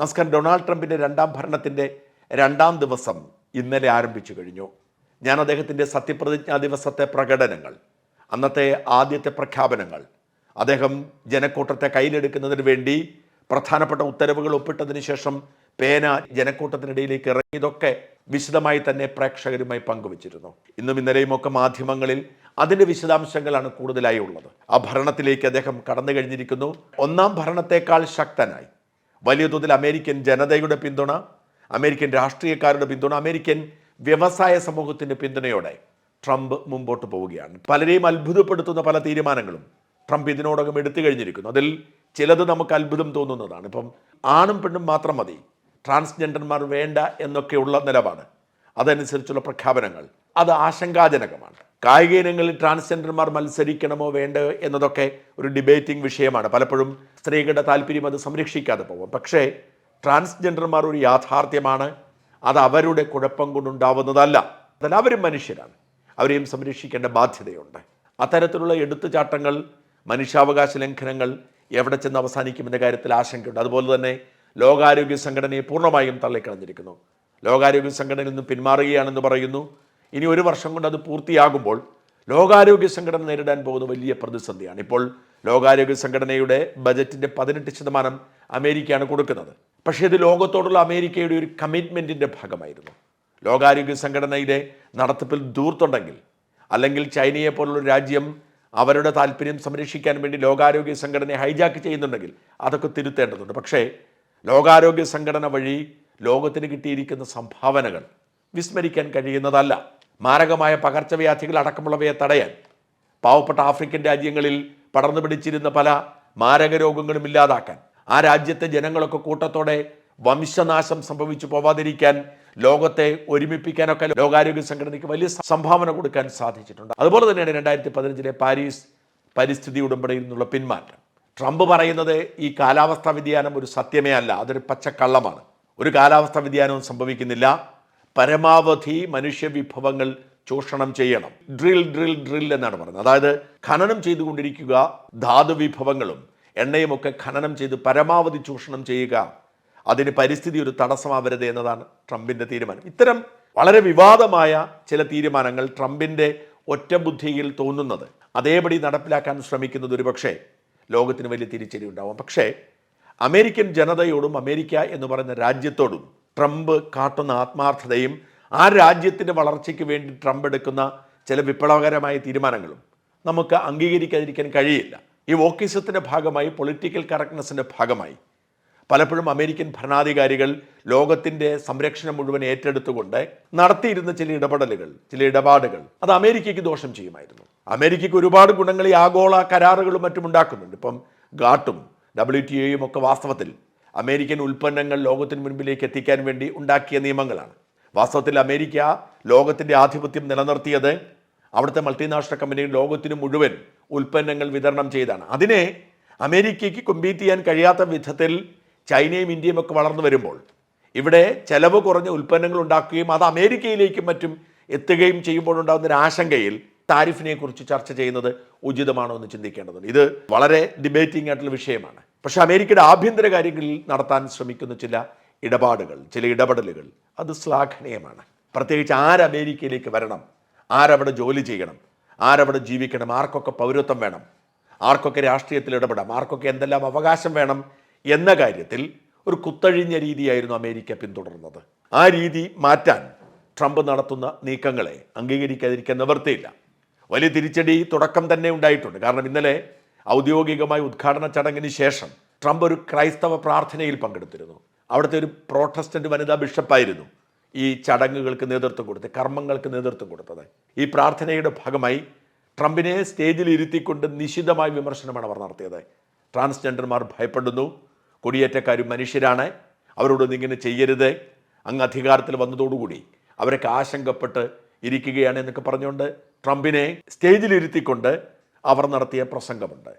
നമസ്കാരം ഡൊണാൾഡ് ട്രംപിന്റെ രണ്ടാം ഭരണത്തിന്റെ രണ്ടാം ദിവസം ഇന്നലെ ആരംഭിച്ചു കഴിഞ്ഞു. ഞാൻ അദ്ദേഹത്തിന്റെ സത്യപ്രതിജ്ഞാ ദിവസത്തെ പ്രകടനങ്ങൾ അന്നത്തെ ആദ്യത്തെ പ്രഖ്യാപനങ്ങൾ അദ്ദേഹം ജനക്കൂട്ടത്തെ കയ്യിലെടുക്കുന്നതിന് വേണ്ടി പ്രധാനപ്പെട്ട ഉത്തരവുകൾ ഒപ്പിട്ടതിന് ശേഷം പേന ജനക്കൂട്ടത്തിനിടയിലേക്ക് ഇറങ്ങിയതൊക്കെ വിശദമായി തന്നെ പ്രേക്ഷകരുമായി പങ്കുവച്ചിരുന്നു. ഇന്നും ഇന്നലെയും ഒക്കെ മാധ്യമങ്ങളിൽ അതിന്റെ വിശദാംശങ്ങളാണ് കൂടുതലായി ഉള്ളത്. ആ ഭരണത്തിലേക്ക് അദ്ദേഹം കടന്നു കഴിഞ്ഞിരിക്കുന്നു. ഒന്നാം ഭരണത്തെക്കാൾ ശക്തനായി. വലിയ തോതിൽ അമേരിക്കൻ ജനതയുടെ പിന്തുണ അമേരിക്കൻ രാഷ്ട്രീയക്കാരുടെ പിന്തുണ അമേരിക്കൻ വ്യവസായ സമൂഹത്തിന്റെ പിന്തുണയോടെ ട്രംപ് മുമ്പോട്ട് പോവുകയാണ്. പലരെയും അത്ഭുതപ്പെടുത്തുന്ന പല തീരുമാനങ്ങളും ട്രംപ് ഇതിനോടകം എടുത്തു കഴിഞ്ഞിരിക്കുന്നു. അതിൽ ചിലത് നമുക്ക് അത്ഭുതം തോന്നുന്നതാണ്. ഇപ്പം ആണും പെണ്ണും മാത്രം മതി. ട്രാൻസ്ജെൻഡർമാർ വേണ്ട എന്നൊക്കെയുള്ള നിലപാട്. അതനുസരിച്ചുള്ള പ്രഖ്യാപനങ്ങൾ അത് ആശങ്കാജനകമാണ്. കായിക ഇനങ്ങളിൽ ട്രാൻസ്ജെൻഡർമാർ മത്സരിക്കണമോ വേണ്ടോ എന്നതൊക്കെ ഒരു ഡിബേറ്റിംഗ് വിഷയമാണ്. പലപ്പോഴും സ്ത്രീകളുടെ താല്പര്യം അത് സംരക്ഷിക്കാതെ പോകും. പക്ഷേ ട്രാൻസ്ജെൻഡർമാർ ഒരു യാഥാർത്ഥ്യമാണ്. അത് അവരുടെ കുഴപ്പം കൊണ്ടുണ്ടാവുന്നതല്ല. അതല്ല അവരും മനുഷ്യരാണ്. അവരെയും സംരക്ഷിക്കേണ്ട ബാധ്യതയുണ്ട്. അത്തരത്തിലുള്ള എടുത്തുചാട്ടങ്ങൾ മനുഷ്യാവകാശ ലംഘനങ്ങൾ എവിടെ ചെന്ന് അവസാനിക്കുമെന്ന കാര്യത്തിൽ ആശങ്കയുണ്ട്. അതുപോലെ തന്നെ ലോകാരോഗ്യ സംഘടനയെ പൂർണമായും തള്ളിക്കളഞ്ഞിരിക്കുന്നു. ലോകാരോഗ്യ സംഘടനയിൽ നിന്ന് പിന്മാറുകയാണെന്ന് പറയുന്നു. ഇനി ഒരു വർഷം കൊണ്ട് അത് പൂർത്തിയാകുമ്പോൾ ലോകാരോഗ്യ സംഘടന നേരിടാൻ പോകുന്ന വലിയ പ്രതിസന്ധിയാണ്. ഇപ്പോൾ ലോകാരോഗ്യ സംഘടനയുടെ ബജറ്റിന്റെ പതിനെട്ട് ശതമാനം അമേരിക്കയാണ് കൊടുക്കുന്നത്. പക്ഷേ ഇത് ലോകത്തോടുള്ള അമേരിക്കയുടെ ഒരു കമ്മിറ്റ്മെന്റിന്റെ ഭാഗമായിരുന്നു. ലോകാരോഗ്യ സംഘടനയുടെ നടത്തിപ്പിൽ ദൂർത്തുണ്ടെങ്കിൽ അല്ലെങ്കിൽ ചൈനയെ പോലുള്ള രാജ്യം അവരുടെ താല്പര്യം സംരക്ഷിക്കാൻ വേണ്ടി ലോകാരോഗ്യ സംഘടനയെ ഹൈജാക്ക് ചെയ്യുന്നുണ്ടെങ്കിൽ അതൊക്കെ തിരുത്തേണ്ടതുണ്ട്. പക്ഷേ ലോകാരോഗ്യ സംഘടന വഴി ലോകത്തിന് കിട്ടിയിരിക്കുന്ന സംഭാവനകൾ വിസ്മരിക്കാൻ കഴിയുന്നതല്ല. മാരകമായ പകർച്ചവ്യാധികൾ അടക്കമുള്ളവയെ തടയാൻ പാവപ്പെട്ട ആഫ്രിക്കൻ രാജ്യങ്ങളിൽ പടർന്നു പിടിച്ചിരുന്ന പല മാരക രോഗങ്ങളും ഇല്ലാതാക്കാൻ ആ രാജ്യത്തെ ജനങ്ങളൊക്കെ കൂട്ടത്തോടെ വംശനാശം സംഭവിച്ചു പോവാതിരിക്കാൻ ലോകത്തെ ഒരുമിപ്പിക്കാനൊക്കെ ലോകാരോഗ്യ സംഘടനയ്ക്ക് വലിയ സംഭാവന കൊടുക്കാൻ സാധിച്ചിട്ടുണ്ട്. അതുപോലെ തന്നെയാണ് രണ്ടായിരത്തി പതിനഞ്ചിലെ പാരീസ് പരിസ്ഥിതി ഉടമ്പടിയിൽ നിന്നുള്ള പിന്മാറ്റം. ട്രംപ് പറയുന്നത് ഈ കാലാവസ്ഥാ വ്യതിയാനം ഒരു സത്യമേ അല്ല അതൊരു പച്ചക്കള്ളമാണ്. ഒരു കാലാവസ്ഥാ വ്യതിയാനവും സംഭവിക്കുന്നില്ല. പരമാവധി മനുഷ്യവിഭവങ്ങൾ ചൂഷണം ചെയ്യണം. ഡ്രിൽ ഡ്രിൽ ഡ്രിൽ എന്നാണ് പറയുന്നത്. അതായത് ഖനനം ചെയ്തുകൊണ്ടിരിക്കുക ധാതു വിഭവങ്ങളും എണ്ണയുമൊക്കെ ഖനനം ചെയ്ത് പരമാവധി ചൂഷണം ചെയ്യുക അതിന് പരിസ്ഥിതി ഒരു തടസ്സമാവരുത് എന്നതാണ് ട്രംപിന്റെ തീരുമാനം. ഇത്തരം വളരെ വിവാദമായ ചില തീരുമാനങ്ങൾ ട്രംപിന്റെ ഒറ്റബുദ്ധിയിൽ തോന്നുന്നത്. അതേപടി നടപ്പിലാക്കാൻ ശ്രമിക്കുന്നത് ഒരുപക്ഷെ ലോകത്തിന് വലിയ തിരിച്ചടി ഉണ്ടാവും പക്ഷേ അമേരിക്കൻ ജനതയോടും അമേരിക്ക എന്ന് പറയുന്ന രാജ്യത്തോടും ട്രംപ് കാട്ടുന്ന ആത്മാർത്ഥതയും ആ രാജ്യത്തിന്റെ വളർച്ചയ്ക്ക് വേണ്ടി ട്രംപ് എടുക്കുന്ന ചില വിപ്ലവകരമായ തീരുമാനങ്ങളും നമുക്ക് അംഗീകരിക്കാതിരിക്കാൻ കഴിയില്ല. ഈ വോക്കിസത്തിന്റെ ഭാഗമായി പൊളിറ്റിക്കൽ കറക്റ്റ്നെസ്സിന്റെ ഭാഗമായി പലപ്പോഴും അമേരിക്കൻ ഭരണാധികാരികൾ ലോകത്തിന്റെ സംരക്ഷണം മുഴുവൻ ഏറ്റെടുത്തുകൊണ്ട് നടത്തിയിരുന്ന ചില ഇടപെടലുകൾ ചില ഇടപാടുകൾ അത് അമേരിക്കയ്ക്ക് ദോഷം ചെയ്യുമായിരുന്നു. അമേരിക്കയ്ക്ക് ഒരുപാട് ഗുണങ്ങൾ ഈ ആഗോള കരാറുകളും മറ്റും ഉണ്ടാക്കുന്നുണ്ട്. ഇപ്പം ഗാട്ടും ഡബ്ല്യു ടി എയും ഒക്കെ വാസ്തവത്തിൽ അമേരിക്കൻ ഉൽപ്പന്നങ്ങൾ ലോകത്തിന് മുൻപിലേക്ക് എത്തിക്കാൻ വേണ്ടി ഉണ്ടാക്കിയ നിയമങ്ങളാണ്. വാസ്തവത്തിൽ അമേരിക്ക ലോകത്തിന്റെ ആധിപത്യം നിലനിർത്തിയത് അവിടുത്തെ മൾട്ടിനാഷണൽ കമ്പനികൾ ലോകത്തിന് മുഴുവൻ ഉൽപ്പന്നങ്ങൾ വിതരണം ചെയ്താണ് അതിനെ അമേരിക്കയ്ക്ക് കൊമ്പീറ്റ് ചെയ്യാൻ കഴിയാത്ത വിധത്തിൽ ചൈനയും ഇന്ത്യയും ഒക്കെ വളർന്നു വരുമ്പോൾ ഇവിടെ ചെലവ് കുറഞ്ഞ ഉൽപ്പന്നങ്ങൾ ഉണ്ടാക്കുകയും അത് അമേരിക്കയിലേക്കും മറ്റും എത്തുകയും ചെയ്യുമ്പോഴുണ്ടാകുന്ന ഒരു ആശങ്കയിൽ താരിഫിനെ കുറിച്ച് ചർച്ച ചെയ്യുന്നത് ഉചിതമാണോ എന്ന് ചിന്തിക്കേണ്ടതുണ്ട്. ഇത് വളരെ ഡിബേറ്റിംഗ് ആയിട്ടുള്ള വിഷയമാണ്. പക്ഷെ അമേരിക്കയുടെ ആഭ്യന്തര കാര്യങ്ങളിൽ നടത്താൻ ശ്രമിക്കുന്ന ചില ഇടപാടുകൾ ചില ഇടപെടലുകൾ അത് ശ്ലാഘനീയമാണ്. പ്രത്യേകിച്ച് ആര് അമേരിക്കയിലേക്ക് വരണം? ആരവിടെ ജോലി ചെയ്യണം? ആരവിടെ ജീവിക്കണം? ആർക്കൊക്കെ പൗരത്വം വേണം? ആർക്കൊക്കെ രാഷ്ട്രീയത്തിൽ ഇടപെടാം? ആർക്കൊക്കെ എന്തെല്ലാം അവകാശം വേണം? എന്ന കാര്യത്തിൽ ഒരു കുത്തഴിഞ്ഞ രീതിയായിരുന്നു അമേരിക്ക പിന്തുടർന്നത്. ആ രീതി മാറ്റാൻ ട്രംപ് നടത്തുന്ന നീക്കങ്ങളെ അംഗീകരിക്കാതിരിക്കാൻ നിവൃത്തിയില്ല. വലിയ തിരിച്ചടി തുടക്കം തന്നെ ഉണ്ടായിട്ടുണ്ട്. കാരണം ഇന്നലെ ഔദ്യോഗികമായ ഉദ്ഘാടന ചടങ്ങിന് ശേഷം ട്രംപ് ഒരു ക്രൈസ്തവ പ്രാർത്ഥനയിൽ പങ്കെടുത്തിരുന്നു. അവിടുത്തെ ഒരു പ്രോട്ടസ്റ്റന്റ് വനിതാ ബിഷപ്പായിരുന്നു ഈ ചടങ്ങുകൾക്ക് നേതൃത്വം കൊടുത്ത് കർമ്മങ്ങൾക്ക് നേതൃത്വം കൊടുത്തത്. ഈ പ്രാർത്ഥനയുടെ ഭാഗമായി ട്രംപിനെ സ്റ്റേജിൽ ഇരുത്തിക്കൊണ്ട് നിശിതമായ വിമർശനമാണ് അവർ നടത്തിയത്. ട്രാൻസ്ജെൻഡർമാർ ഭയപ്പെടുന്നു കുടിയേറ്റക്കാരും മനുഷ്യരാണ് അവരോടൊന്നും ഇങ്ങനെ ചെയ്യരുത്. അങ്ങ് അധികാരത്തിൽ വന്നതോടുകൂടി അവരൊക്കെ ആശങ്കപ്പെട്ട് ഇരിക്കുകയാണ് എന്നൊക്കെ പറഞ്ഞുകൊണ്ട് ട്രംപിനെ സ്റ്റേജിലിരുത്തിക്കൊണ്ട് അവർ നടത്തിയ പ്രസംഗമുണ്ട്.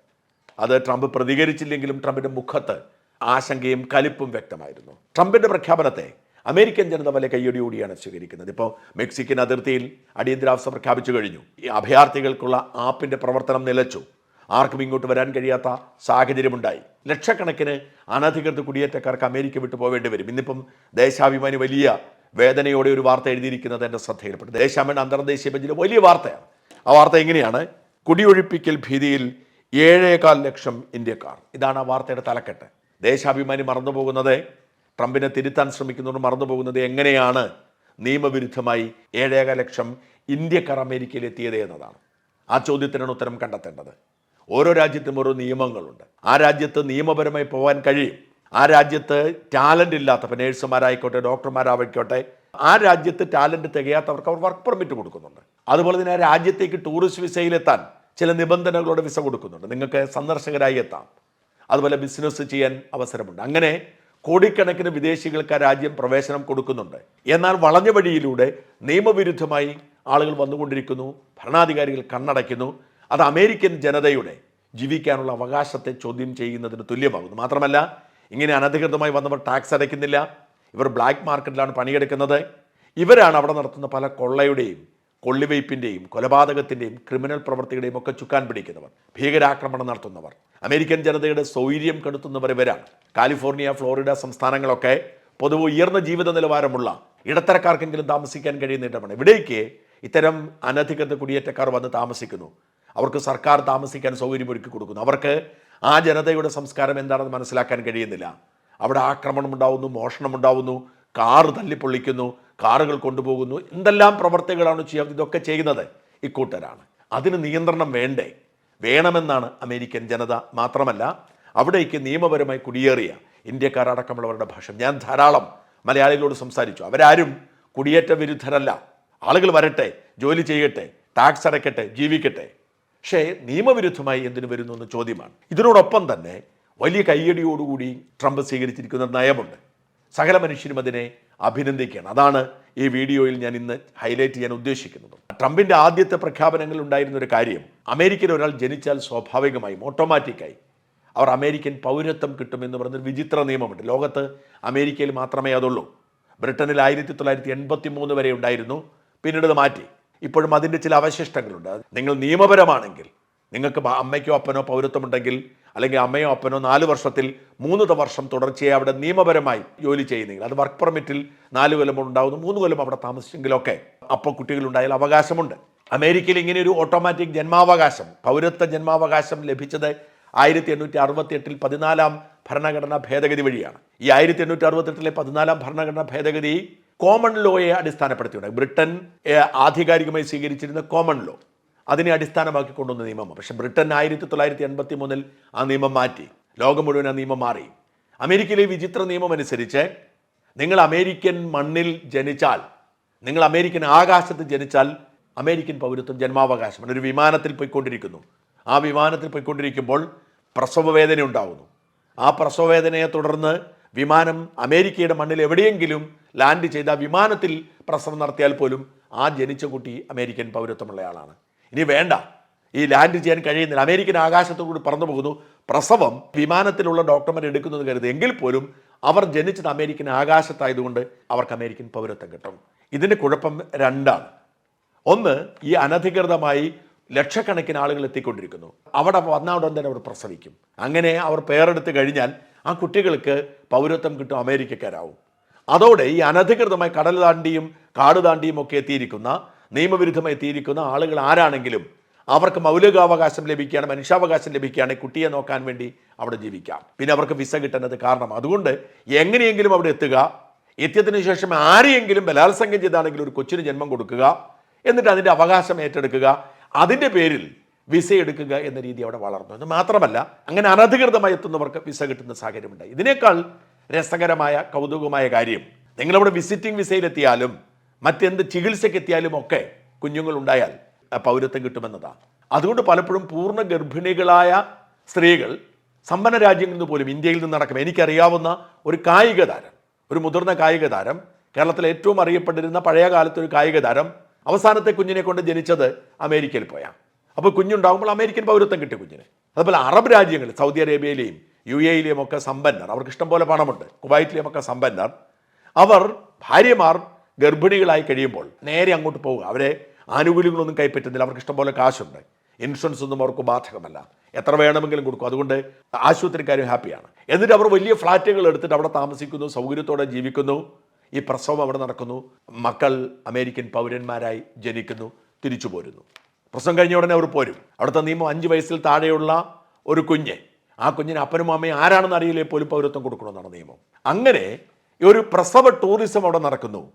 അത് ട്രംപ് പ്രതികരിച്ചില്ലെങ്കിലും ട്രംപിന്റെ മുഖത്ത് ആശങ്കയും കലിപ്പും വ്യക്തമായിരുന്നു. ട്രംപിന്റെ പ്രഖ്യാപനത്തെ അമേരിക്കൻ ജനത വലിയ കയ്യടിയോടെയാണ് സ്വീകരിക്കുന്നത്. ഇപ്പോൾ മെക്സിക്കൻ അതിർത്തിയിൽ അടിയന്തരാവസ്ഥ പ്രഖ്യാപിച്ചു കഴിഞ്ഞു. ഈ അഭയാർത്ഥികൾക്കുള്ള ആപ്പിന്റെ പ്രവർത്തനം നിലച്ചു. ആർക്കും ഇങ്ങോട്ട് വരാൻ കഴിയാത്ത സാഹചര്യമുണ്ടായി. ലക്ഷക്കണക്കിന് അനധികൃത കുടിയേറ്റക്കാർക്ക് അമേരിക്ക വിട്ടു പോവേണ്ടി വരും. ഇന്നിപ്പം ദേശാഭിമാനി വലിയ വേദനയോടെ ഒരു വാർത്ത എഴുതിയിരിക്കുന്നത് എന്റെ ശ്രദ്ധയിൽപ്പെട്ടു. ദേശാഭിമാനി അന്തർദേശീയ ബെഞ്ചിൽ വലിയ വാർത്തയാണ്. ആ വാർത്ത എങ്ങനെയാണ്? കുടിയൊഴിപ്പിക്കൽ ഭീതിയിൽ ഏഴേകാൽ ലക്ഷം ഇന്ത്യക്കാർ. ഇതാണ് ആ വാർത്തയുടെ തലക്കെട്ട്. ദേശാഭിമാനി മറന്നുപോകുന്നത് ട്രംപിനെ തിരുത്താൻ ശ്രമിക്കുന്നവർ മറന്നുപോകുന്നത് എങ്ങനെയാണ്? നിയമവിരുദ്ധമായി ഏഴേകാൽ ലക്ഷം ഇന്ത്യക്കാർ അമേരിക്കയിൽ എത്തിയത് എന്നതാണ്. ആ ചോദ്യത്തിനാണ് ഉത്തരം കണ്ടെത്തേണ്ടത്. ഓരോ രാജ്യത്തും ഓരോ നിയമങ്ങളുണ്ട്. ആ രാജ്യത്ത് നിയമപരമായി പോകാൻ കഴിയും. ആ രാജ്യത്ത് ടാലന്റ് ഇല്ലാത്ത ഇപ്പം നേഴ്സുമാരായിക്കോട്ടെ ഡോക്ടർമാരായിക്കോട്ടെ ആ രാജ്യത്ത് ടാലന്റ് തികയാത്തവർക്ക് അവർ വർക്ക് പെർമിറ്റ് കൊടുക്കുന്നുണ്ട്. അതുപോലെ തന്നെ ആ രാജ്യത്തേക്ക് ടൂറിസ്റ്റ് വിസയിലെത്താൻ ചില നിബന്ധനകളോടെ വിസ കൊടുക്കുന്നുണ്ട്. നിങ്ങൾക്ക് സന്ദർശകരായി എത്താം. അതുപോലെ ബിസിനസ് ചെയ്യാൻ അവസരമുണ്ട്. അങ്ങനെ കോടിക്കണക്കിന് വിദേശികൾക്ക് ആ രാജ്യം പ്രവേശനം കൊടുക്കുന്നുണ്ട്. എന്നാൽ വളഞ്ഞ വഴിയിലൂടെ നിയമവിരുദ്ധമായി ആളുകൾ വന്നുകൊണ്ടിരിക്കുന്നു. ഭരണാധികാരികൾ കണ്ണടയ്ക്കുന്നു. അത് അമേരിക്കൻ ജനതയുടെ ജീവിക്കാനുള്ള അവകാശത്തെ ചോദ്യം ചെയ്യുന്നതിന് തുല്യമാകുന്നു. മാത്രമല്ല ഇങ്ങനെ അനധികൃതമായി വന്നവർ ടാക്സ് അടയ്ക്കുന്നില്ല. ഇവർ ബ്ലാക്ക് മാർക്കറ്റിലാണ് പണിയെടുക്കുന്നത്. ഇവരാണ് അവിടെ നടത്തുന്ന പല കൊള്ളയുടെയും കൊള്ളിവയ്പ്പിന്റെയും കൊലപാതകത്തിന്റെയും ക്രിമിനൽ പ്രവർത്തികളുടെയും ഒക്കെ ചുക്കാൻ പിടിക്കുന്നവർ ഭീകരാക്രമണം നടത്തുന്നവർ അമേരിക്കൻ ജനതയുടെ സൗകര്യം കെടുത്തുന്നവർ ഇവരാണ്. കാലിഫോർണിയ ഫ്ലോറിഡ സംസ്ഥാനങ്ങളൊക്കെ പൊതുവെ ഉയർന്ന ജീവിത നിലവാരമുള്ള ഇടത്തരക്കാർക്കെങ്കിലും താമസിക്കാൻ കഴിയുന്ന ഇടമാണ് ഇവിടേക്ക് ഇത്തരം അനധികൃത കുടിയേറ്റക്കാർ വന്ന് താമസിക്കുന്നു. അവർക്ക് സർക്കാർ താമസിക്കാൻ സൗകര്യമൊരുക്കി കൊടുക്കുന്നു. അവർക്ക് ആ ജനതയുടെ സംസ്കാരം എന്താണെന്ന് മനസ്സിലാക്കാൻ കഴിയുന്നില്ല. അവിടെ ആക്രമണം ഉണ്ടാവുന്നു മോഷണം ഉണ്ടാവുന്നു കാറ് തല്ലിപ്പൊള്ളിക്കുന്നു കാറുകൾ കൊണ്ടുപോകുന്നു. എന്തെല്ലാം പ്രവർത്തികളാണ് ചെയ്യാം ഇതൊക്കെ ചെയ്യുന്നത്? ഇക്കൂട്ടരാണ് അതിന് നിയന്ത്രണം വേണ്ടേ? വേണമെന്നാണ് അമേരിക്കൻ ജനത മാത്രമല്ല അവിടേക്ക് നിയമപരമായി കുടിയേറിയ ഇന്ത്യക്കാർ അടക്കമുള്ളവരുടെ ഭാഷ. ഞാൻ ധാരാളം മലയാളികളോട് സംസാരിച്ചു. അവരാരും കുടിയേറ്റ വിരുദ്ധരല്ല. ആളുകൾ വരട്ടെ ജോലി ചെയ്യട്ടെ ടാക്സ് അടയ്ക്കട്ടെ ജീവിക്കട്ടെ. പക്ഷേ നിയമവിരുദ്ധമായി എന്തിനു വരുന്നു എന്ന ചോദ്യമാണ്. ഇതിനോടൊപ്പം തന്നെ വലിയ കയ്യടിയോടുകൂടി ട്രംപ് സ്വീകരിച്ചിരിക്കുന്ന നയമുണ്ട്. സകല മനുഷ്യരും അതിനെ അഭിനന്ദിക്കുകയാണ്. അതാണ് ഈ വീഡിയോയിൽ ഞാൻ ഇന്ന് ഹൈലൈറ്റ് ചെയ്യാൻ ഉദ്ദേശിക്കുന്നത്. ട്രംപിന്റെ ആദ്യത്തെ പ്രഖ്യാപനങ്ങളിൽ ഉണ്ടായിരുന്ന ഒരു കാര്യം അമേരിക്കയിൽ ഒരാൾ ജനിച്ചാൽ സ്വാഭാവികമായും ഓട്ടോമാറ്റിക്കായി അവർ അമേരിക്കൻ പൗരത്വം കിട്ടുമെന്ന് പറഞ്ഞൊരു വിചിത്ര നിയമമുണ്ട്. ലോകത്ത് അമേരിക്കയിൽ മാത്രമേ അതുള്ളൂ. ബ്രിട്ടനിൽ ആയിരത്തി തൊള്ളായിരത്തി എൺപത്തി മൂന്ന് വരെ ഉണ്ടായിരുന്നു. പിന്നീട് അത് മാറ്റി. ഇപ്പോഴും അതിന്റെ ചില അവശിഷ്ടങ്ങളുണ്ട്. നിങ്ങൾ നിയമപരമാണെങ്കിൽ നിങ്ങൾക്ക് അമ്മയ്ക്കോ അപ്പനോ പൗരത്വമുണ്ടെങ്കിൽ അല്ലെങ്കിൽ അമ്മയോ അപ്പനോ നാല് വർഷത്തിൽ മൂന്ന് വർഷം തുടർച്ചയായി അവിടെ നിയമപരമായി ജോലി ചെയ്യുന്നെങ്കിൽ അത് വർക്ക് പെർമിറ്റിൽ നാല് കൊല്ലം ഉണ്ടാകുന്നു മൂന്ന് കൊല്ലം അവിടെ താമസിച്ചെങ്കിലൊക്കെ അപ്പോൾ കുട്ടികളുണ്ടായാൽ അവകാശമുണ്ട്. അമേരിക്കയിൽ ഇങ്ങനെ ഒരു ഓട്ടോമാറ്റിക് ജന്മാവകാശം പൗരത്വ ജന്മാവകാശം ലഭിച്ചത് ആയിരത്തി എണ്ണൂറ്റി അറുപത്തി എട്ടിൽ പതിനാലാം ഭരണഘടനാ ഭേദഗതി വഴിയാണ്. ഈ ആയിരത്തി എണ്ണൂറ്റി അറുപത്തെട്ടിലെ പതിനാലാം ഭരണഘടനാ ഭേദഗതി കോമൺ ലോയെ അടിസ്ഥാനപ്പെടുത്തിയുണ്ട്. ബ്രിട്ടൻ ആധികാരികമായി സ്വീകരിച്ചിരുന്ന കോമൺ ലോ അതിനെ അടിസ്ഥാനമാക്കി കൊണ്ടുവന്ന നിയമമാണ് പക്ഷെ ബ്രിട്ടൻ ആയിരത്തി തൊള്ളായിരത്തി എൺപത്തി മൂന്നിൽ ആ നിയമം മാറ്റി. ലോകം മുഴുവൻ ആ നിയമം മാറി. അമേരിക്കയിലെ വിചിത്ര നിയമം അനുസരിച്ച് നിങ്ങൾ അമേരിക്കൻ മണ്ണിൽ ജനിച്ചാൽ നിങ്ങൾ അമേരിക്കൻ ആകാശത്ത് ജനിച്ചാൽ അമേരിക്കൻ പൗരത്വം ജന്മാവകാശമാണ്. ഒരു വിമാനത്തിൽ പോയിക്കൊണ്ടിരിക്കുന്നു. ആ വിമാനത്തിൽ പോയിക്കൊണ്ടിരിക്കുമ്പോൾ പ്രസവവേദന ഉണ്ടാകുന്നു ആ പ്രസവവേദനയെ തുടർന്ന് വിമാനം അമേരിക്കയുടെ മണ്ണിൽ എവിടെയെങ്കിലും ലാൻഡ് ചെയ്ത വിമാനത്തിൽ പ്രസവം നടത്തിയാൽ പോലും ആ ജനിച്ച കുട്ടി അമേരിക്കൻ പൗരത്വമുള്ള ആളാണ്. ഇനി വേണ്ട. ഈ ലാൻഡ് ചെയ്യാൻ കഴിയുന്നില്ല അമേരിക്കൻ ആകാശത്തോടുകൂടി പറന്നു പോകുന്നു. പ്രസവം വിമാനത്തിലുള്ള ഡോക്ടർമാർ എടുക്കുന്നത് കരുത് എങ്കിൽ പോലും അവർ ജനിച്ചത് അമേരിക്കൻ ആകാശത്തായതുകൊണ്ട് അവർക്ക് അമേരിക്കൻ പൗരത്വം കിട്ടും. ഇതിന്റെ കുഴപ്പം രണ്ടാണ്. ഒന്ന് ഈ അനധികൃതമായി ലക്ഷക്കണക്കിന് ആളുകൾ എത്തിക്കൊണ്ടിരിക്കുന്നു. അവിടെ വന്ന ഉടൻ തന്നെ അവർ പ്രസവിക്കും. അങ്ങനെ അവർ പേരെടുത്ത് കഴിഞ്ഞാൽ ആ കുട്ടികൾക്ക് പൗരത്വം കിട്ടും അമേരിക്കക്കാരാവും. അതോടെ ഈ അനധികൃതമായി കടൽ താണ്ടിയും കാട് താണ്ടിയും ഒക്കെ എത്തിയിരിക്കുന്ന നിയമവിരുദ്ധമായി തീരിക്കുന്ന ആളുകൾ ആരാണെങ്കിലും അവർക്ക് മൗലികാവകാശം ലഭിക്കുകയാണ് മനുഷ്യാവകാശം ലഭിക്കുകയാണ് കുട്ടിയെ നോക്കാൻ വേണ്ടി അവിടെ ജീവിക്കാം. പിന്നെ അവർക്ക് വിസ കിട്ടുന്നത് കാരണം അതുകൊണ്ട് എങ്ങനെയെങ്കിലും അവിടെ എത്തുക എത്തിയതിനു ശേഷം ആരെയെങ്കിലും ബലാത്സംഗം ചെയ്താണെങ്കിൽ ഒരു കൊച്ചിന് ജന്മം കൊടുക്കുക എന്നിട്ട് അതിന്റെ അവകാശം ഏറ്റെടുക്കുക അതിന്റെ പേരിൽ വിസ എടുക്കുക എന്ന രീതി അവിടെ വളർന്നു. എന്ന് മാത്രമല്ല അങ്ങനെ അനധികൃതമായി എത്തുന്നവർക്ക് വിസ കിട്ടുന്ന സാഹചര്യമുണ്ട് ഇതിനേക്കാൾ രസകരമായ കൗതുകമായ കാര്യം നിങ്ങളവിടെ വിസിറ്റിംഗ് വിസയിലെത്തിയാലും മറ്റെന്ത് ചികിത്സയ്ക്ക് എത്തിയാലും ഒക്കെ കുഞ്ഞുങ്ങൾ ഉണ്ടായാൽ പൗരത്വം കിട്ടുമെന്നതാണ്. അതുകൊണ്ട് പലപ്പോഴും പൂർണ ഗർഭിണികളായ സ്ത്രീകൾ സമ്പന്ന രാജ്യങ്ങളിൽ നിന്ന് പോലും ഇന്ത്യയിൽ നിന്ന് നടക്കും. എനിക്കറിയാവുന്ന ഒരു കായിക താരം ഒരു മുതിർന്ന കായിക താരം കേരളത്തിലെ ഏറ്റവും അറിയപ്പെട്ടിരുന്ന പഴയ കാലത്തെ ഒരു കായിക താരം അവസാനത്തെ കുഞ്ഞിനെ കൊണ്ട് ജനിച്ചത് അമേരിക്കയിൽ പോയാ. അപ്പോൾ കുഞ്ഞുണ്ടാകുമ്പോൾ അമേരിക്കൻ പൗരത്വം കിട്ടി കുഞ്ഞിന്. അതുപോലെ അറബ് രാജ്യങ്ങൾ സൗദി അറേബ്യയിലെയും യു എയിലെയും ഒക്കെ സമ്പന്നർ അവർക്ക് ഇഷ്ടം പോലെ പണമുണ്ട് കുവൈറ്റിലെയും ഒക്കെ സമ്പന്നർ അവർ ഭാര്യമാർ ഗർഭിണികളായി കഴിയുമ്പോൾ നേരെ അങ്ങോട്ട് പോവുക. അവരെ ആനുകൂല്യങ്ങളൊന്നും കൈപ്പറ്റുന്നില്ല. അവർക്ക് ഇഷ്ടംപോലെ കാശുണ്ട്. ഇൻഷുറൻസ് ഒന്നും അവർക്ക് ബാധകമല്ല. എത്ര വേണമെങ്കിലും കൊടുക്കും. അതുകൊണ്ട് ആശുപത്രിക്കാരും ഹാപ്പിയാണ്. എന്നിട്ട് അവർ വലിയ ഫ്ലാറ്റുകൾ എടുത്തിട്ട് അവിടെ താമസിക്കുന്നു സൗകര്യത്തോടെ ജീവിക്കുന്നു. ഈ പ്രസവം അവിടെ നടക്കുന്നു. മക്കൾ അമേരിക്കൻ പൗരന്മാരായി ജനിക്കുന്നു തിരിച്ചു പോരുന്നു. പ്രസവം കഴിഞ്ഞ ഉടനെ അവർ പോരും. അവിടുത്തെ നിയമം അഞ്ച് വയസ്സിൽ താഴെയുള്ള ഒരു കുഞ്ഞ്. ആ കുഞ്ഞിന് അപ്പനും അമ്മയും ആരാണെന്ന് അറിയില്ലേ? പോലും പൗരത്വം കൊടുക്കണമെന്നാണ് നിയമം. അങ്ങനെ ഒരു പ്രസവ ടൂറിസം അവിടെ നടക്കുന്നു.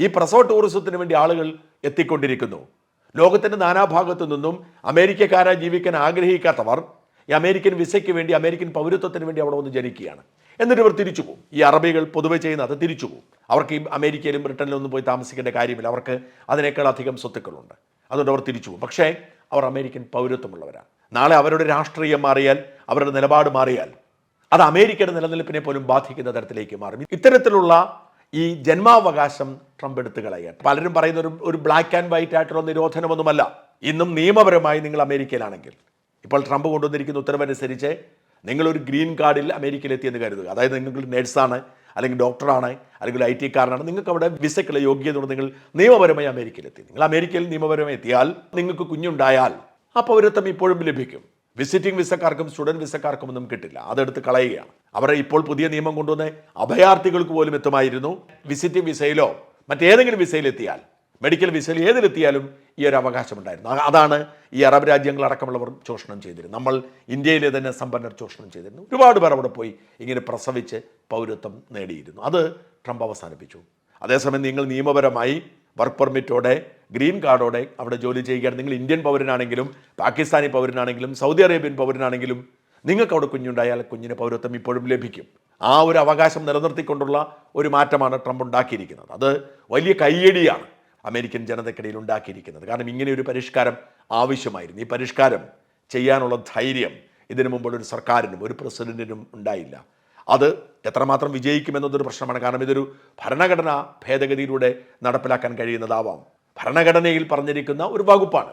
ഈ പ്രസവ ടൂറിസത്തിന് വേണ്ടി ആളുകൾ എത്തിക്കൊണ്ടിരിക്കുന്നു. ലോകത്തിന്റെ നാനാഭാഗത്തു നിന്നും അമേരിക്കക്കാരായി ജീവിക്കാൻ ആഗ്രഹിക്കാത്തവർ ഈ അമേരിക്കൻ വിസയ്ക്ക് വേണ്ടി അമേരിക്കൻ പൗരത്വത്തിന് വേണ്ടി അവിടെ വന്ന് ജനിക്കുകയാണ്. എന്നിട്ട് ഇവർ തിരിച്ചു പോകും. ഈ അറബികൾ പൊതുവെ ചെയ്യുന്നത് തിരിച്ചു പോകും. അവർക്ക് ഈ അമേരിക്കയിലും ബ്രിട്ടനിലും ഒന്നും പോയി താമസിക്കേണ്ട കാര്യമില്ല. അവർക്ക് അതിനേക്കാൾ അധികം സ്വത്തുക്കളുണ്ട്. അതുകൊണ്ട് അവർ തിരിച്ചു പോകും. പക്ഷേ അവർ അമേരിക്കൻ പൗരത്വമുള്ളവരാണ്. നാളെ അവരുടെ രാഷ്ട്രീയം മാറിയാൽ അവരുടെ നിലപാട് മാറിയാൽ അത് അമേരിക്കയുടെ നിലനിൽപ്പിനെ പോലും ബാധിക്കുന്ന തരത്തിലേക്ക് മാറും. ഇത്തരത്തിലുള്ള ഈ ജന്മാവകാശം ട്രംപ് എടുത്തു കളയുക. പലരും പറയുന്ന ഒരു ഒരു ബ്ലാക്ക് ആൻഡ് വൈറ്റ് ആയിട്ടുള്ള നിരോധനമൊന്നുമല്ല. ഇന്നും നിയമപരമായി നിങ്ങൾ അമേരിക്കയിലാണെങ്കിൽ. ഇപ്പോൾ ട്രംപ് കൊണ്ടുവന്നിരിക്കുന്ന ഉത്തരവനുസരിച്ച് നിങ്ങളൊരു ഗ്രീൻ കാർഡിൽ അമേരിക്കയിലെത്തിയെന്ന് കരുതുക. അതായത് നിങ്ങൾ നേഴ്സാണ് അല്ലെങ്കിൽ ഡോക്ടറാണ് അല്ലെങ്കിൽ ഐ ടി കാരനാണ്. നിങ്ങൾക്ക് അവിടെ വിസയ്ക്കുള്ള യോഗ്യത നിങ്ങൾ നിയമപരമായി അമേരിക്കയിലെത്തി. നിങ്ങൾ അമേരിക്കയിൽ നിയമപരമായി എത്തിയാൽ നിങ്ങൾക്ക് കുഞ്ഞുണ്ടായാൽ ആ പൗരത്വം ഇപ്പോഴും ലഭിക്കും. വിസിറ്റിംഗ് വിസക്കാർക്കും സ്റ്റുഡന്റ് വിസക്കാർക്കും ഒന്നും കിട്ടില്ല. അതെടുത്ത് കളയുകയാണ്. അവരെ ഇപ്പോൾ പുതിയ നിയമം കൊണ്ടുവന്ന് അഭയാർത്ഥികൾക്ക് പോലും എത്തുമായിരുന്നു. വിസിറ്റിംഗ് വിസയിലോ മറ്റേതെങ്കിലും വിസയിലെത്തിയാൽ മെഡിക്കൽ വിസയിൽ ഏതിലെത്തിയാലും ഈ ഒരു അവകാശം ഉണ്ടായിരുന്നു അതാണ് ഈ അറബ് രാജ്യങ്ങളടക്കമുള്ളവർ ചൂഷണം ചെയ്തിരുന്നത്. നമ്മൾ ഇന്ത്യയിലെ തന്നെ സമ്പന്നർ ചൂഷണം ചെയ്തിരുന്നു. ഒരുപാട് പേർ അവിടെ പോയി ഇങ്ങനെ പ്രസവിച്ച് പൗരത്വം നേടിയിരുന്നു. അത് ട്രംപ് അവസാനിപ്പിച്ചു. അതേസമയം നിങ്ങൾ നിയമപരമായി വർക്ക് പെർമിറ്റോടെ ഗ്രീൻ കാർഡോടെ അവിടെ ജോലി ചെയ്യുകയാണ്. നിങ്ങൾ ഇന്ത്യൻ പൗരനാണെങ്കിലും പാകിസ്ഥാനി പൗരനാണെങ്കിലും സൗദി അറേബ്യൻ പൗരനാണെങ്കിലും നിങ്ങൾക്ക് അവിടെ കുഞ്ഞുണ്ടായാൽ കുഞ്ഞിന് പൗരത്വം ഇപ്പോഴും ലഭിക്കും. ആ ഒരു അവകാശം നിലനിർത്തിക്കൊണ്ടുള്ള ഒരു മാറ്റമാണ് ട്രംപ് ഉണ്ടാക്കിയിരിക്കുന്നത്. അത് വലിയ കയ്യടിയാണ് അമേരിക്കൻ ജനതയ്ക്കിടയിൽ ഉണ്ടാക്കിയിരിക്കുന്നത്. കാരണം ഇങ്ങനെ ഒരു പരിഷ്കാരം ആവശ്യമായിരുന്നു. ഈ പരിഷ്കാരം ചെയ്യാനുള്ള ധൈര്യം ഇതിനു മുമ്പുള്ള ഒരു സർക്കാരിനും ഒരു പ്രസിഡന്റിനും ഉണ്ടായില്ല. അത് എത്രമാത്രം വിജയിക്കുമെന്നതൊരു പ്രശ്നമാണ്. കാരണം ഇതൊരു ഭരണഘടനാ ഭേദഗതിയിലൂടെ നടപ്പിലാക്കാൻ കഴിയുന്നതാവാം. ഭരണഘടനയിൽ പറഞ്ഞിരിക്കുന്ന ഒരു വകുപ്പാണ്.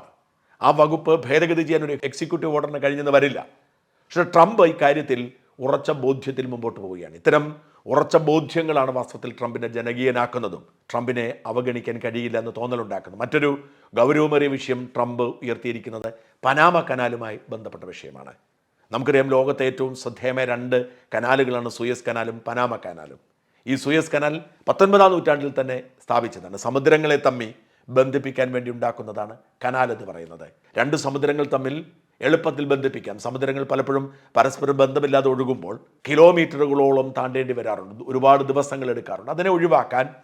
ആ വകുപ്പ് ഭേദഗതി ചെയ്യാൻ ഒരു എക്സിക്യൂട്ടീവ് ഓർഡറിന് കഴിഞ്ഞെന്ന് വരില്ല. പക്ഷേ ട്രംപ് ഇക്കാര്യത്തിൽ ഉറച്ച ബോധ്യത്തിൽ മുമ്പോട്ട് പോവുകയാണ്. ഇത്തരം ഉറച്ച ബോധ്യങ്ങളാണ് വാസ്തവത്തിൽ ട്രംപിനെ ജനകീയനാക്കുന്നതും. ട്രംപിനെ അവഗണിക്കാൻ കഴിയില്ല എന്ന് തോന്നലുണ്ടാക്കുന്നത് മറ്റൊരു ഗൗരവമേറിയ വിഷയം ട്രംപ് ഉയർത്തിയിരിക്കുന്നത് പനാമ കനാലുമായി ബന്ധപ്പെട്ട വിഷയമാണ്. നമുക്കറിയാം ലോകത്തെ ഏറ്റവും ശ്രദ്ധേയമായ രണ്ട് കനാലുകളാണ് സുയസ് കനാലും പനാമ കനാലും. ഈ സുയസ് കനാൽ പത്തൊൻപതാം നൂറ്റാണ്ടിൽ തന്നെ സ്ഥാപിച്ചതാണ്. സമുദ്രങ്ങളെ തമ്മി ബന്ധിപ്പിക്കാൻ വേണ്ടി ഉണ്ടാക്കുന്നതാണ് കനാൽ എന്ന് പറയുന്നത്. രണ്ട് സമുദ്രങ്ങൾ തമ്മിൽ എളുപ്പത്തിൽ ബന്ധിപ്പിക്കാം. സമുദ്രങ്ങൾ പലപ്പോഴും പരസ്പരം ബന്ധമില്ലാതെ ഒഴുകുമ്പോൾ കിലോമീറ്ററുകളോളം താണ്ടേണ്ടി വരാറുണ്ട്. ഒരുപാട് ദിവസങ്ങൾ എടുക്കാറുണ്ട്. അതിനെ ഒഴിവാക്കാൻ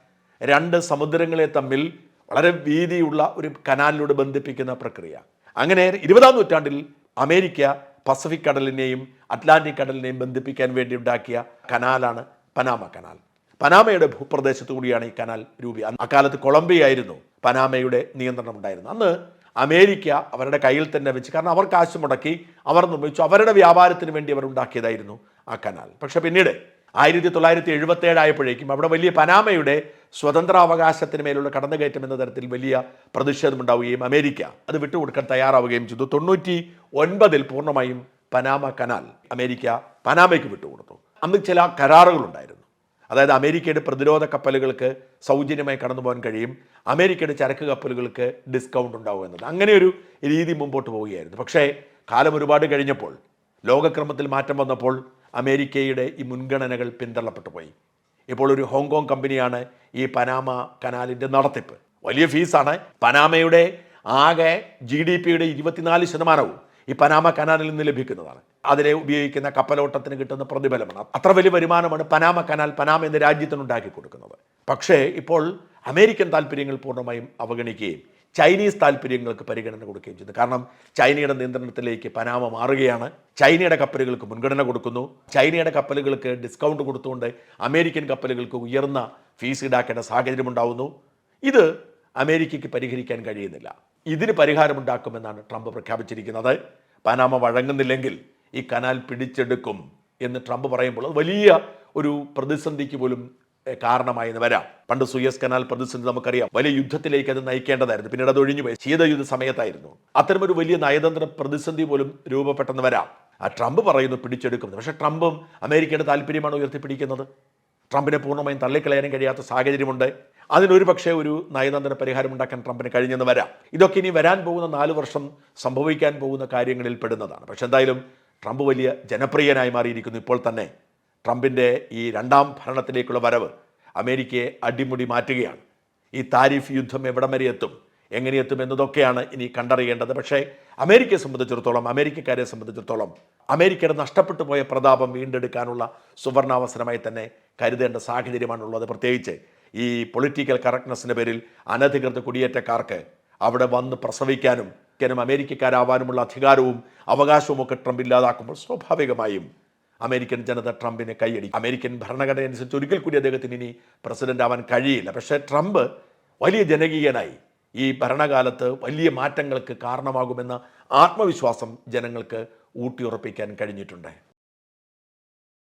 രണ്ട് സമുദ്രങ്ങളെ തമ്മിൽ വളരെ വീതിയുള്ള ഒരു കനാലിലൂടെ ബന്ധിപ്പിക്കുന്ന പ്രക്രിയ. അങ്ങനെ ഇരുപതാം നൂറ്റാണ്ടിൽ അമേരിക്ക പസഫിക് കടലിനെയും അറ്റ്ലാന്റിക് കടലിനെയും ബന്ധിപ്പിക്കാൻ വേണ്ടി ഉണ്ടാക്കിയ കനാലാണ് പനാമ കനാൽ. പനാമയുടെ ഭൂപ്രദേശത്തു കൂടിയാണ് ഈ കനാൽ രൂപി. അക്കാലത്ത് കൊളംബിയായിരുന്നു. പനാമയുടെ നിയന്ത്രണം ഉണ്ടായിരുന്നത് അന്ന് അമേരിക്ക അവരുടെ കയ്യിൽ തന്നെ വെച്ച് കാരണം അവർ കാശ് മുടക്കി അവർ നിർമ്മിച്ചു. അവരുടെ വ്യാപാരത്തിന് വേണ്ടി അവർ ഉണ്ടാക്കിയതായിരുന്നു ആ കനാൽ. പക്ഷെ പിന്നീട് ആയിരത്തി തൊള്ളായിരത്തി എഴുപത്തി ഏഴായപ്പോഴേക്കും അവിടെ വലിയ പനാമയുടെ സ്വതന്ത്രാവകാശത്തിന് മേലുള്ള കടന്നുകയറ്റം എന്ന തരത്തിൽ വലിയ പ്രതിഷേധമുണ്ടാവുകയും അമേരിക്ക അത് വിട്ടുകൊടുക്കാൻ തയ്യാറാവുകയും ചെയ്തു. തൊണ്ണൂറ്റി ഒൻപതിൽ പൂർണമായും പനാമ കനാൽ അമേരിക്ക പനാമയ്ക്ക് വിട്ടുകൊടുത്തു. അന്ന് ചില കരാറുകളുണ്ടായിരുന്നു. അതായത് അമേരിക്കയുടെ പ്രതിരോധ കപ്പലുകൾക്ക് സൗജന്യമായി കടന്നു പോകാൻ കഴിയും. അമേരിക്കയുടെ ചരക്ക് കപ്പലുകൾക്ക് ഡിസ്കൗണ്ട് ഉണ്ടാവും എന്നത്. അങ്ങനെ ഒരു രീതി മുമ്പോട്ട് പോവുകയായിരുന്നു. പക്ഷേ കാലം ഒരുപാട് കഴിഞ്ഞപ്പോൾ ലോകക്രമത്തിൽ മാറ്റം വന്നപ്പോൾ അമേരിക്കയുടെ ഈ മുൻഗണനകൾ പിന്തള്ളപ്പെട്ടു പോയി. ഇപ്പോൾ ഒരു ഹോങ്കോങ് കമ്പനിയാണ് ഈ പനാമ കനാലിന്റെ നടത്തിപ്പ്. വലിയ ഫീസാണ് പനാമയുടെ ആകെ ജി ഡി പിയുടെ ഇരുപത്തിനാല് ശതമാനവും ഈ പനാമ കനാലിൽ നിന്ന് ലഭിക്കുന്നതാണ്. അതിലെ ഉപയോഗിക്കുന്ന കപ്പലോട്ടത്തിന് കിട്ടുന്ന പ്രതിഫലമാണ്. അത്ര വലിയ വരുമാനമാണ് പനാമ കനാൽ പനാമ എന്ന രാജ്യത്തിന് ഉണ്ടാക്കി കൊടുക്കുന്നത്. പക്ഷേ ഇപ്പോൾ അമേരിക്കൻ താല്പര്യങ്ങൾ പൂർണമായും അവഗണിക്കുകയും ചൈനീസ് താല്പര്യങ്ങൾക്ക് പരിഗണന കൊടുക്കുകയും ചെയ്യുന്നു. കാരണം ചൈനയുടെ നിയന്ത്രണത്തിലേക്ക് പനാമ മാറുകയാണ്. ചൈനയുടെ കപ്പലുകൾക്ക് മുൻഗണന കൊടുക്കുന്നു. ചൈനയുടെ കപ്പലുകൾക്ക് ഡിസ്കൗണ്ട് കൊടുത്തുകൊണ്ട് അമേരിക്കൻ കപ്പലുകൾക്ക് ഉയർന്ന ഫീസ് ഈടാക്കേണ്ട സാഹചര്യം ഉണ്ടാവുന്നു ഇത് അമേരിക്കയ്ക്ക് പരിഹരിക്കാൻ കഴിയുന്നില്ല. ഇതിന് പരിഹാരമുണ്ടാക്കുമെന്നാണ് ട്രംപ് പ്രഖ്യാപിച്ചിരിക്കുന്നത്. പനാമ വഴങ്ങുന്നില്ലെങ്കിൽ ഈ കനാൽ പിടിച്ചെടുക്കും എന്ന് ട്രംപ് പറയുമ്പോൾ അത് വലിയ ഒരു പ്രതിസന്ധിക്ക് പോലും കാരണമായി കാരണമായെന്ന് വരാം. പണ്ട് സുയസ് കനാൽ പ്രതിസന്ധി നമുക്കറിയാം. വലിയ യുദ്ധത്തിലേക്ക് അത് നയിക്കേണ്ടതായിരുന്നു. പിന്നീട് അത് ഒഴിഞ്ഞു പോയി ശീതയുദ്ധ സമയത്തായിരുന്നു. അത്തരമൊരു വലിയ നയതന്ത്ര പ്രതിസന്ധി പോലും രൂപപ്പെട്ടെന്ന് വരാം. ആ ട്രംപ് പറയുന്നു പിടിച്ചെടുക്കുന്നത് പക്ഷേ ട്രംപും അമേരിക്കയുടെ താല്പര്യമാണ് ഉയർത്തിപ്പിടിക്കുന്നത്. ട്രംപിനെ പൂർണമായും തള്ളിക്കളയാനും കഴിയാത്ത സാഹചര്യമുണ്ട്. അതിനൊരു പക്ഷേ ഒരു നയതന്ത്ര പരിഹാരം ഉണ്ടാക്കാൻ ട്രംപിന് കഴിഞ്ഞെന്ന് വരാം. ഇതൊക്കെ ഇനി വരാൻ പോകുന്ന നാല് വർഷം സംഭവിക്കാൻ പോകുന്ന കാര്യങ്ങളിൽ പെടുന്നതാണ്. പക്ഷെ എന്തായാലും ട്രംപ് വലിയ ജനപ്രിയനായി മാറിയിരിക്കുന്നു ഇപ്പോൾ തന്നെ. ട്രംപിന്റെ ഈ രണ്ടാം ഭരണത്തിലേക്കുള്ള വരവ് അമേരിക്കയെ അടിമുടി മാറ്റുകയാണ്. ഈ താരിഫ് യുദ്ധം എവിടം വരെ എത്തും? എങ്ങനെ എത്തും എന്നതൊക്കെയാണ് ഇനി കണ്ടറിയേണ്ടത്. പക്ഷേ അമേരിക്കയെ സംബന്ധിച്ചിടത്തോളം അമേരിക്കക്കാരെ സംബന്ധിച്ചിടത്തോളം അമേരിക്കയുടെ നഷ്ടപ്പെട്ടു പോയ പ്രതാപം വീണ്ടെടുക്കാനുള്ള സുവർണാവസരമായി തന്നെ കരുതേണ്ട സാഹചര്യമാണുള്ളത്. പ്രത്യേകിച്ച് ഈ പൊളിറ്റിക്കൽ കറക്റ്റ്നെസ്സിന്റെ പേരിൽ അനധികൃത കുടിയേറ്റക്കാർക്ക് അവിടെ വന്ന് പ്രസവിക്കാനും നും അമേരിക്കക്കാരാവാനുമുള്ള അധികാരവും അവകാശവും ഒക്കെ ട്രംപ് ഇല്ലാതാക്കുമ്പോൾ സ്വാഭാവികമായും അമേരിക്കൻ ജനത ട്രംപിനെ കൈയടി അമേരിക്കൻ ഭരണഘടന അനുസരിച്ച് ഒരിക്കൽ കൂടി അദ്ദേഹത്തിന് ഇനി പ്രസിഡന്റ് ആവാൻ കഴിയില്ല. പക്ഷേ ട്രംപ് വലിയ ജനകീയനായി ഈ ഭരണകാലത്ത് വലിയ മാറ്റങ്ങൾക്ക് കാരണമാകുമെന്ന ആത്മവിശ്വാസം ജനങ്ങൾക്ക് ഊട്ടിയുറപ്പിക്കാൻ കഴിഞ്ഞിട്ടുണ്ട്.